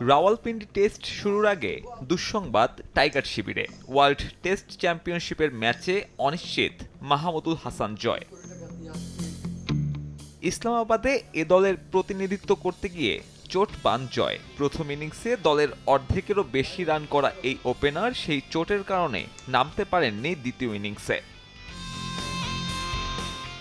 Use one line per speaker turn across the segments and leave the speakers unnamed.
Rawalpindi test শুরুর আগে দুঃসংবাদ টাইগার শিবিরে। ওয়ার্ল্ড টেস্ট চ্যাম্পিয়নশিপের ম্যাচে অনিশ্চিত মাহমুদুল হাসান জয়। ইসলামাবাদে এ দলের প্রতিনিধিত্ব করতে গিয়ে চোট পান জয়। প্রথম ইনিংসে দলের অর্ধেকেরও বেশি রান করা এই ওপেনার সেই চোটের কারণে নামতে পারেননি দ্বিতীয় ইনিংসে।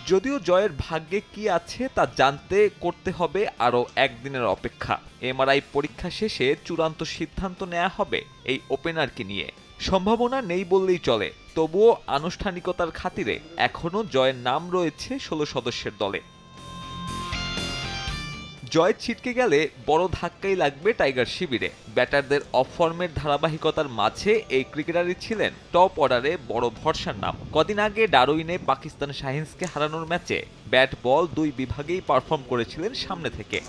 যদিও জয়ের ভাগ্যে কি আছে তা জানতে করতে হবে আরও একদিনের অপেক্ষা। এমআরআই পরীক্ষা শেষে চূড়ান্ত সিদ্ধান্ত নেওয়া হবে এই ওপেনারকে নিয়ে। সম্ভাবনা নেই বললেই চলে, তবুও আনুষ্ঠানিকতার খাতিরে এখনও জয়ের নাম রয়েছে ষোলো সদস্যের দলে। জয় ছিটকে গেলে বড় ধাক্কাই লাগবে টাইগার শিবিরে। ব্যাটারদের অফ ফর্মের ধারাবাহিকতার মাঝে এই ক্রিকেটারই ছিলেন টপ অর্ডারে বড় ভরসার নাম। কদিন আগে ডারউইনে পাকিস্তান শাহিন্সকে হারানোর ম্যাচে ব্যাট বল দুই বিভাগেই পারফর্ম করেছিলেন সামনে থেকে।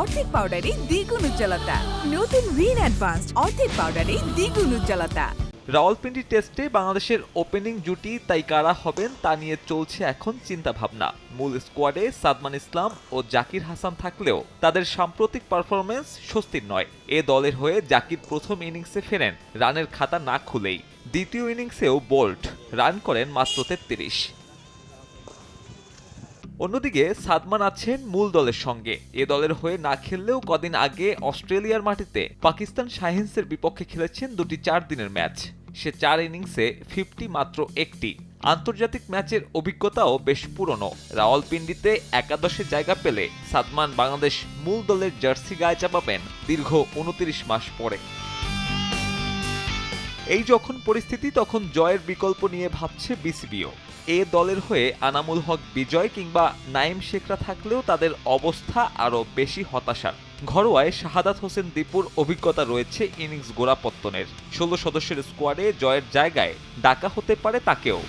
অর্ধেক পাউডারে দ্বিগুণ উজ্জ্বলতা। নতুন রিন অ্যাডভান্সড অর্ধেক পাউডারে দ্বিগুণ উজ্জ্বলতা।
রাওয়ালপিন্ডি টেস্টে বাংলাদেশের ওপেনিং জুটি তাই কারা হবেন তা নিয়ে চলছে এখন চিন্তা ভাবনা মূল স্কোয়াডে সাদমান ইসলাম ও জাকির হাসান থাকলেও তাদের সাম্প্রতিক পারফরমেন্স স্বস্তির নয়। এ দলের হয়ে জাকির প্রথম ইনিংসে ফেরেন, রানের খাতা না খুলেই। দ্বিতীয় ইনিংসেও বোল্ট রান করেন মাত্র তেত্রিশ। অন্যদিকে সাদমান আছেন মূল দলের সঙ্গে। এ দলের হয়ে না খেললেও কদিন আগে অস্ট্রেলিয়ার মাটিতে পাকিস্তান শাহিন্সের বিপক্ষে খেলেছেন দুটি চার দিনের ম্যাচ। সে চার ইনিংসে ফিফটি মাত্র একটি। আন্তর্জাতিক ম্যাচের অভিজ্ঞতাও বেশ পুরনো। রাওয়ালপিন্ডিতে একাদশে জায়গা পেলে সাদমান বাংলাদেশ মূল দলের জার্সি গায়ে চাপাবেন দীর্ঘ উনত্রিশ মাস পরে। এই যখন পরিস্থিতি, তখন জয়ের বিকল্প নিয়ে ভাবছে বিসিবিও। এ দলের হয়ে আনামুল হক বিজয় কিংবা নাইম শেখরা থাকলেও তাদের অবস্থা আরও বেশি হতাশার। ঘরোয়ায় শাহাদাত হোসেন দীপুর অভিজ্ঞতা রয়েছে ইনিংস গোড়াপত্তনের। ষোলো সদস্যের স্কোয়াডে জয়ের জায়গায় ডাকা হতে পারে তাকেও।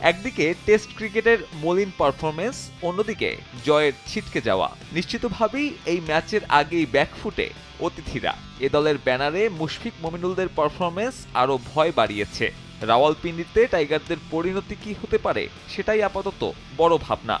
একদিকে টেস্ট ক্রিকেটের মলিন পারফরমেন্স অন্যদিকে জয়ের ছিটকে যাওয়া। নিশ্চিতভাবেই এই ম্যাচের আগেই ব্যাকফুটে অতিথিরা। এ দলের ব্যানারে মুশফিক মমিনুলদের পারফরমেন্স আরও ভয় বাড়িয়েছে। রাওয়ালপিন্ডিতে টাইগারদের পরিণতি কি হতে পারে, সেটাই আপাতত বড় ভাবনা।